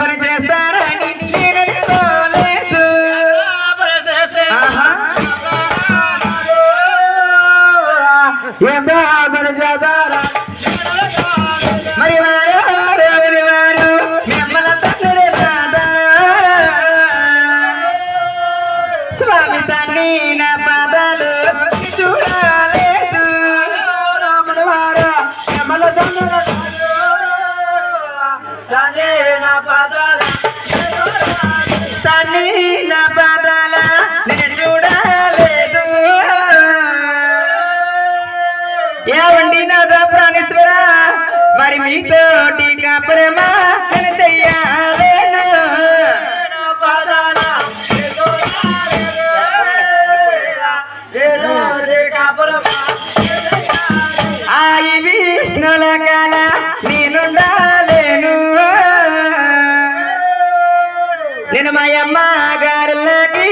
పని చేస్తారా. ఏవండి నాదా ప్రాణేశ్వర? మరి మీతోటి టీకా నేను చెయ్యాలేను ఆయి విష్ణుల కాల నేనుండాలేను. నేను మా అమ్మ గారులకి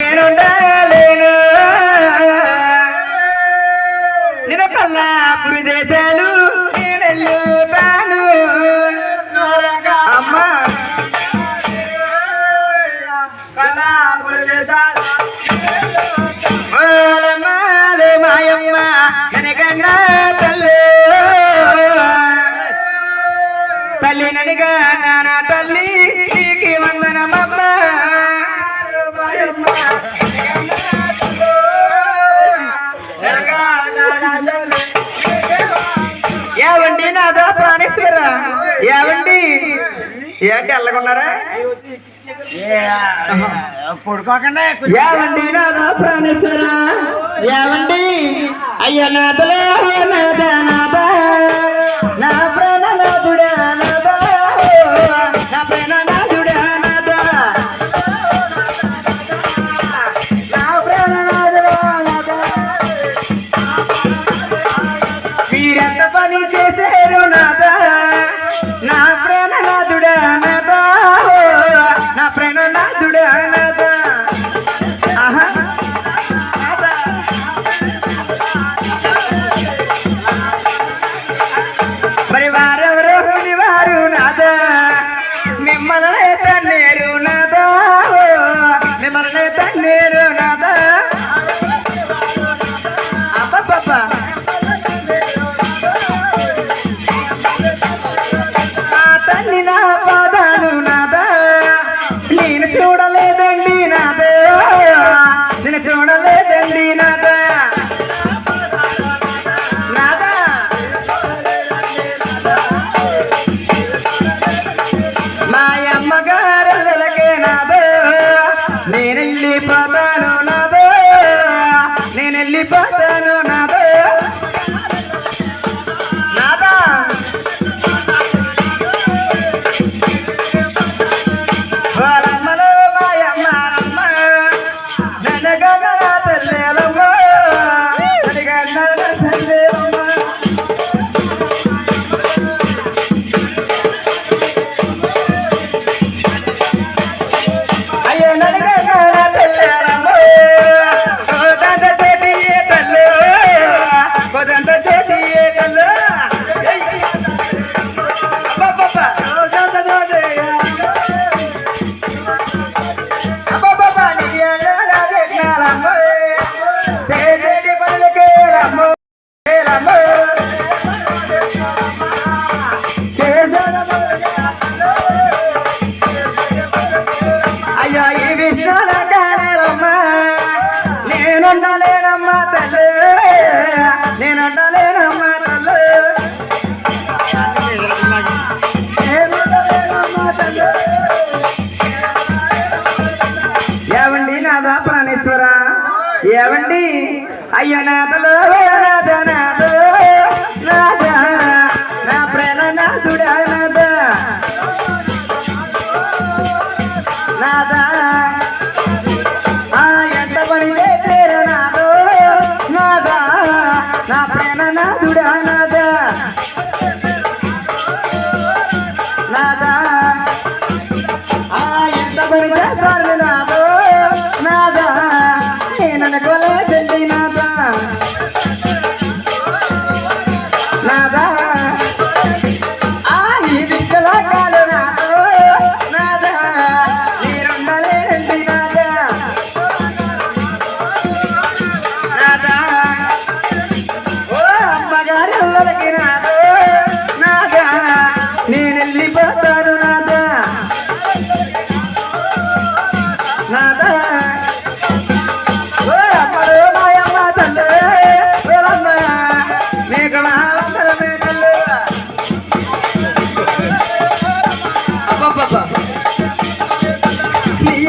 నేనుండాలేను. నేను కల్లాపురి దేశాలు నేనెళ్ళుతాను అమ్మా. మాలమాలే మాయమ్మ ననగన్నా తల్లి. తల్లి ననిగా నానా తల్లి. ఏవండి ఏంటి పడుకోకుండా. నాదా ప్రాణేశ్వర. ఏవండి అయ్య నాదలో నాద నాద నా ప్రాణనాథుడా నాద నా ప్రాణనాథుడా నాద నా ప్రాణనాథుడా నాద మీరెంత పని చేశారు నాద? నా ప్రాణనాథుడా నాద నా నేను వెళ్ళిపోతాను నాదో. నేను వెళ్ళిపోతాను నాదో. ஐயநாதலோ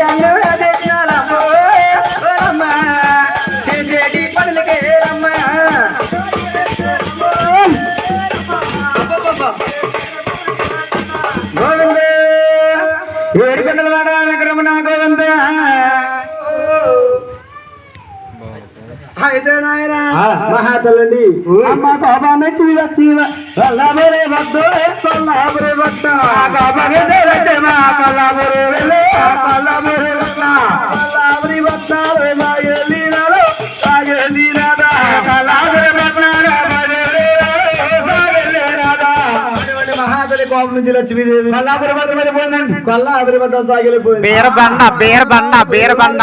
ভালো ఆ. మహాతల్లండి ఊ. అమ్మ కోపాన్ని చీవ కొల్లాబరే వద్దు కొల్లాబరే వద్ద కొల్లాబరే వద్దు, మా కొల్లాబరే వెళ్ళే, కొల్లాబరే వద్ద. కొల్లాబరి వద్ద వద్ద, కొల్లాబరే సాగలే రాదా. అటువంటి మహాతల్లి కోపం నుంచి లక్ష్మీదేవి కొల్లాబరే వద్ద వెళ్ళిపోయిందండి కొల్లాబరి వద్ద సాగిలిపోయింది బీరబండ బీరబండ బీరబండ